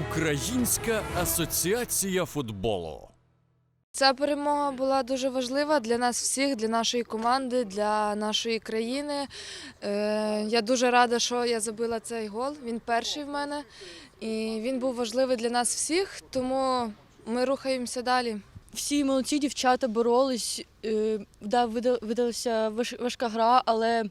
Українська асоціація футболу. Ця перемога була дуже важлива для нас всіх, для нашої команди, для нашої країни. Е, Я дуже рада, що я забила цей гол. Він перший в мене. І він був важливий для нас всіх, тому ми рухаємося далі. Всі молодці дівчата боролись. е, Да, вида- видалася важка гра, але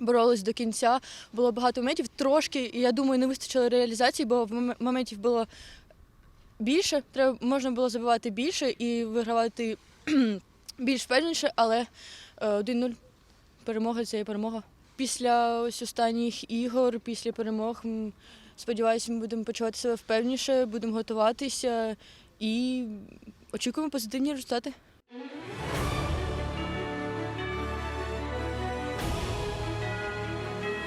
боролись до кінця. Було багато моментів. Трошки, я думаю, не вистачило реалізації, бо в мом- моментів було більше. Треба можна було забивати більше і вигравати більш впевненіше, але е, 1-0 перемога це є перемога. Після ось останніх ігор, після перемог, сподіваюся, ми будемо почувати себе впевніше, будемо готуватися і очікуємо позитивні результати.